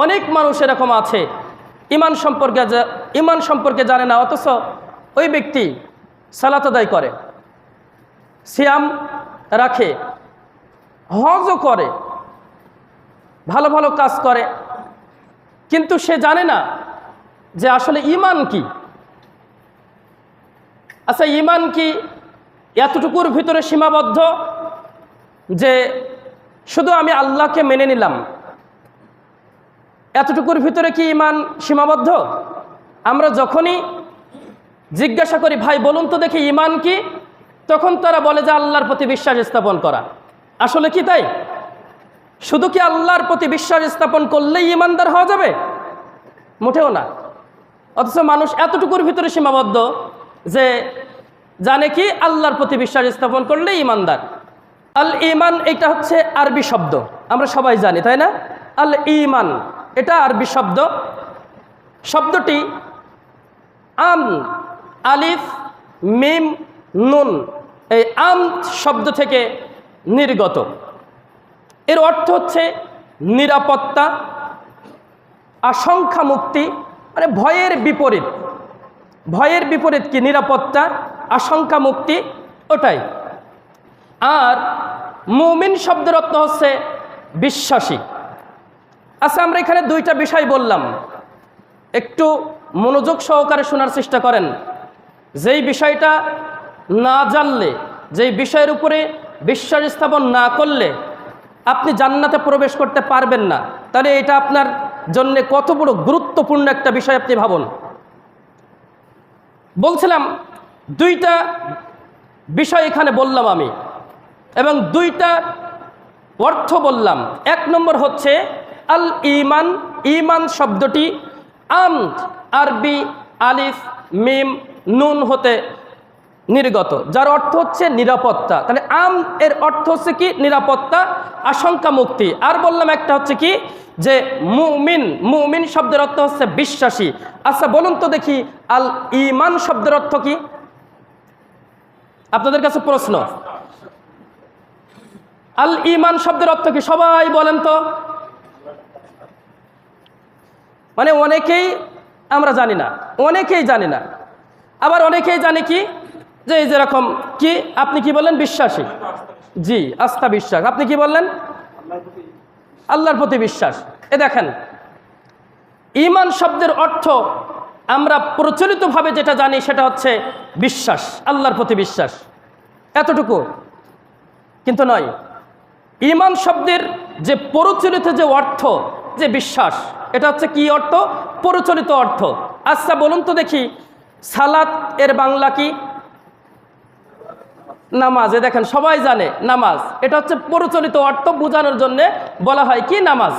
অনেক মানুষ এরকম আছে। ইমান সম্পর্কে ইমান সম্পর্কে জানে না, অথচ ওই ব্যক্তি সালাত আদায় করে, সিয়াম রাখে, হজও করে, ভালো ভালো কাজ করে। কিন্তু সে জানে না যে আসলে ইমান কি। আচ্ছা ইমান কি এতটুকুর ভিতরে সীমাবদ্ধ যে শুধু আমি আল্লাহকে মেনে নিলাম? এতটুকুর ভিতরে কি ইমান সীমাবদ্ধ? আমরা যখনই জিজ্ঞাসা করি, ভাই, বলুন তো দেখি ইমান কি? তখন তারা বলে যে, আল্লাহর প্রতি বিশ্বাস স্থাপন করা। আসলে কি তাই? শুধু কি আল্লাহর প্রতি বিশ্বাস স্থাপন করলেই ইমানদার হওয়া যাবে? মোটেও না। অথচ মানুষ এতটুকুর ভিতরে সীমাবদ্ধ যে জানে কি, আল্লাহর প্রতি বিশ্বাস স্থাপন করলেই ইমানদার আল ইমান এটা হচ্ছে আরবি শব্দ। আমরা সবাই জানি, তাই না? আল ইমান এটা আরবি শব্দ। শব্দটি আম, আলিফ, মিম, নুন, এই আম শব্দ থেকে নির্গত। এর অর্থ হচ্ছে নিরাপত্তা, আশঙ্কা মুক্তি মানে ভয়ের বিপরীত। ভয়ের বিপরীত কি? নিরাপত্তা, আশঙ্কা মুক্তি, ওটাই। আর মুমিন শব্দের অর্থ হচ্ছে বিশ্বাসী। আচ্ছা আমরা এখানে দুইটা বিষয় বললাম। একটু মনোযোগ সহকারে শোনার চেষ্টা করেন। যেই বিষয়টা না জানলে, যেই বিষয়ের উপরে বিশ্বাস স্থাপন না করলে আপনি জান্নাতে প্রবেশ করতে পারবেন না। তাহলে এটা আপনার জন্য কত বড় গুরুত্বপূর্ণ একটা বিষয় আপনি ভাবুন। বলছিলাম, দুইটা বিষয় এখানে বললাম আমি এবং দুইটা অর্থ বললাম। এক নম্বর হচ্ছে আল ইমান ইমান শব্দটি আম, আরবি, আলিফ, মিম, নুন হতে নির্গত, যার অর্থ হচ্ছে নিরাপত্তা। তাহলে আম এর অর্থ হচ্ছে কি? নিরাপত্তা, আশঙ্কা মুক্তি। আর বললাম একটা হচ্ছে কি? যে মুমিন মুমিন শব্দের অর্থ হচ্ছে বিশ্বাসী। আচ্ছা বলুন তো দেখি, আল ইমান শব্দের অর্থ কি? আপনাদের কাছে প্রশ্ন। আল ইমান শব্দের অর্থ কি? সবাই বলেন তো। মানে অনেকেই আমরা জানি না, অনেকেই জানি না। আবার অনেকেই জানে কি? যে এই যেরকম কি? আপনি কি বললেন? বিশ্বাসী। জি, আস্থা বিশ্বাস। আপনি কি বললেন? আল্লাহর প্রতি বিশ্বাস। এ দেখেন ইমান শব্দের অর্থ আমরা প্রচলিতভাবে যেটা জানি সেটা হচ্ছে বিশ্বাস, আল্লাহর প্রতি বিশ্বাস। এতটুকু। কিন্তু নয় ইমান শব্দের যে প্রচলিত যে অর্থ যে বিশ্বাস, এটা হচ্ছে কি অর্থ? প্রচলিত অর্থ। আচ্ছা বলুন তো দেখি, সালাত এর বাংলা কি? নামাজ, এ দেখেন, সবাই জানে, নামাজ। এটা হচ্ছে প্রচলিত অর্থ বোঝানোর জন্য বলা হয় কি নামাজ?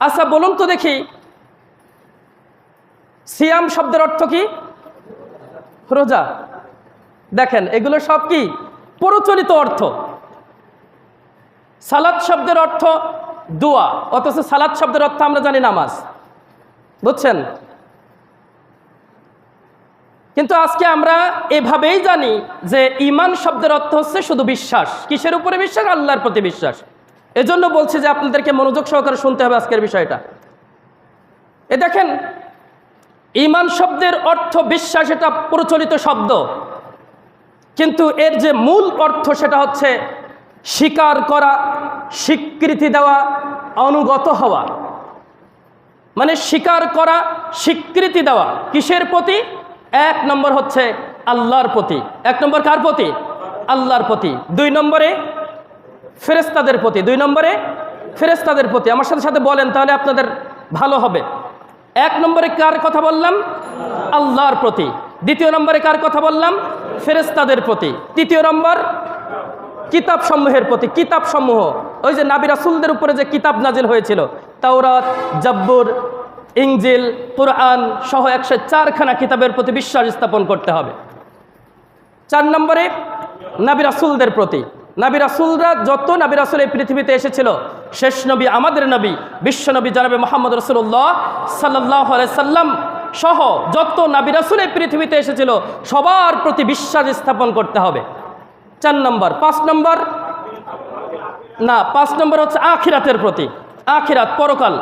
আচ্ছা বলুন তো দেখি, সিয়াম শব্দের অর্থ কি? রোজা। দেখেন, এগুলো সব কি? প্রচলিত অর্থ। সালাদ শব্দের অর্থ দোয়া, অথচ সালাদ শব্দের অর্থ আমরা জানি নামাজ। বুঝছেন? কিন্তু আজকে আমরা এভাবেই জানি যে ইমান শব্দের অর্থ হচ্ছে শুধু বিশ্বাস। কিসের উপরে বিশ্বাস? আল্লাহর প্রতি বিশ্বাস। এজন্য বলছি যে আপনাদেরকে মনোযোগ সহকারে শুনতে হবে আজকের বিষয়টা। এ দেখেন ইমান শব্দের অর্থ বিশ্বাস এটা প্রচলিত শব্দ। কিন্তু এর যে মূল অর্থ সেটা হচ্ছে স্বীকার করা, স্বীকৃতি দেওয়া, অনুগত হওয়া। মানে স্বীকার করা, স্বীকৃতি দেওয়া কিসের প্রতি? এক নম্বর হচ্ছে আল্লাহর প্রতি। এক নম্বর কার প্রতি? আল্লাহর প্রতি। দুই নম্বরে ফেরেস্তাদের প্রতি। দুই নম্বরে ফেরেস্তাদের প্রতি। আমার সাথে সাথে বলেন, তাহলে আপনাদের ভালো হবে। এক নম্বরে কার কথা বললাম? আল্লাহর প্রতি। দ্বিতীয় নম্বরে কার কথা বললাম? ফেরেস্তাদের প্রতি। তৃতীয় নম্বর কিতাব সমূহের প্রতি কিতাব সমূহ ওই যে নাবি রাসুলদের উপরে যে কিতাব নাজিল হয়েছিল, তাওরাত, জব্বুর ইংজিল কোরআন সহ একশো চারখানা কিতাবের প্রতি বিশ্বাস স্থাপন করতে হবে। চার নম্বরে, নাবি রাসুলদের প্রতি। নাবি রাসুলরা যত নাবি রাসুল এই পৃথিবীতে এসেছিল, শেষ নবী আমাদের নবী, বিশ্ব নবী জানাবে মোহাম্মদ রসুল্লাহ সাল্লাহ সাল্লাম সহ যত নাবি রাসুল এই পৃথিবীতে এসেছিল, সবার প্রতি বিশ্বাস স্থাপন করতে হবে। চার নম্বর, পাঁচ নম্বর? না, পাঁচ নম্বর হচ্ছে আখিরাতের প্রতি আখিরাত, পরকাল।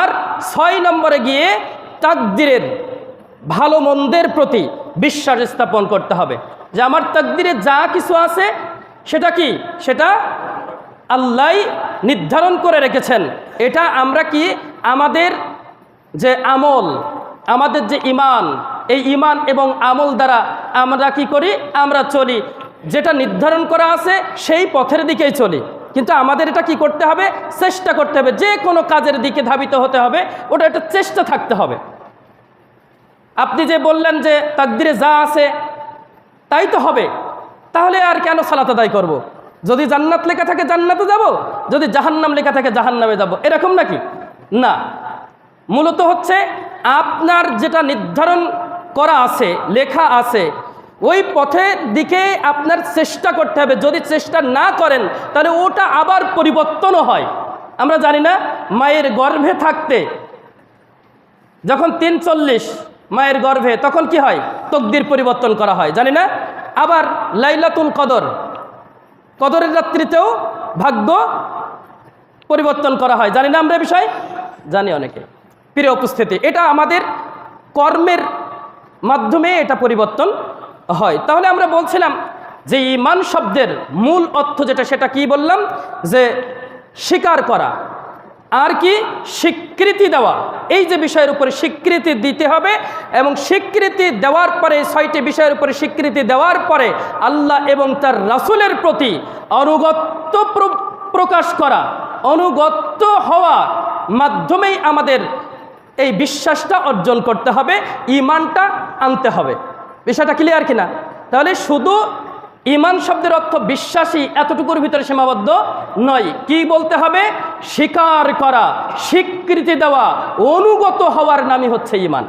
আর ছয় নম্বরে গিয়ে তাকদিরের, ভালো মন্দের প্রতি বিশ্বাস স্থাপন করতে হবে। যে আমার তাকদিরে যা কিছু আছে, সেটা কি? সেটা আল্লাহ নির্ধারণ করে রেখেছেন। এটা আমরা কি? আমাদের যে আমল, আমাদের যে ইমান এই ইমান এবং আমল দ্বারা আমরা কি করি? আমরা চলি যেটা নির্ধারণ করা আছে, সেই পথের দিকেই চলি। কিন্তু আমাদের এটা কি করতে হবে? চেষ্টা করতে হবে। যে কোনো কাজের দিকে ধাবিত হতে হবে। ওটা একটা চেষ্টা থাকতে হবে। আপনি যে বললেন যে তাকদিরে যা আছে, তাই তো হবে। তাহলে আর কেন সালাত আদায় করব। যদি জান্নাত লেখা থাকে, জান্নাতে যাব। যদি জাহান্নাম লেখা থাকে, জাহান্নামে যাব। এরকম নাকি? না। মূলত হচ্ছে, আপনার যেটা নির্ধারণ করা আছে, লেখা আছে ওই পথের দিকে আপনার চেষ্টা করতে হবে। যদি চেষ্টা না করেন, তাহলে ওটা আবার পরিবর্তনও হয়। আমরা জানি না, মায়ের গর্ভে থাকতে যখন তিন চল্লিশ মায়ের গর্ভে, তখন কি হয়? তকদির পরিবর্তন করা হয়। জানি না? আবার লাইলাতুল কদর, কদরের রাত্রিতেও ভাগ্য পরিবর্তন করা হয়। জানি না আমরা বিষয়? জানি অনেকে। প্রিয় উপস্থিতি, এটা আমাদের কর্মের মাধ্যমে এটা পরিবর্তন হয়। তাহলে আমরা বলছিলাম যে ইমান শব্দের মূল অর্থ যেটা, সেটা কি বললাম? যে স্বীকার করা আর কি? স্বীকৃতি দেওয়া। এই যে বিষয়ের উপরে স্বীকৃতি দিতে হবে এবং স্বীকৃতি দেওয়ার পরে ছয়টি বিষয়ের উপরে স্বীকৃতি দেওয়ার পরে আল্লাহ এবং তার রাসুলের প্রতি অনুগত্য প্র- প্রকাশ করা অনুগত্য হওয়া মাধ্যমেই আমাদের এই বিশ্বাসটা অর্জন করতে হবে ইমানটা আনতে হবে। বিষয়টা ক্লিয়ার কিনা? তাহলে শুধু ইমান শব্দের অর্থ বিশ্বাসী এতটুকুর ভিতরে সীমাবদ্ধ নয়। কি বলতে হবে? স্বীকার করা, স্বীকৃতি দেওয়া, অনুগত হওয়ার নামই হচ্ছে ইমান।